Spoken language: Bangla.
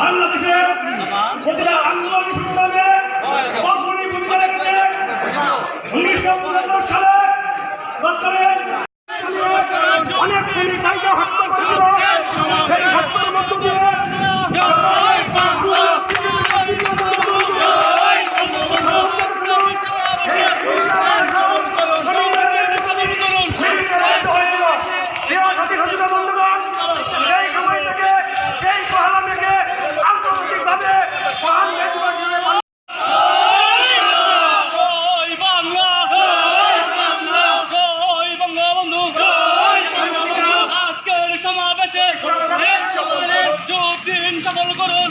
বাংলাদেশের প্রতিটা আন্দোলন সংগ্রামে অগ্রণী ভূমিকা রেখেছে উনিশশো পঁচাত্তর সালে তৎকালীন অনেক হত্যা করেছিল। সেই হত্যার মধ্য দিয়ে আজকের সমাবেশে যোগ দিন সফল করুন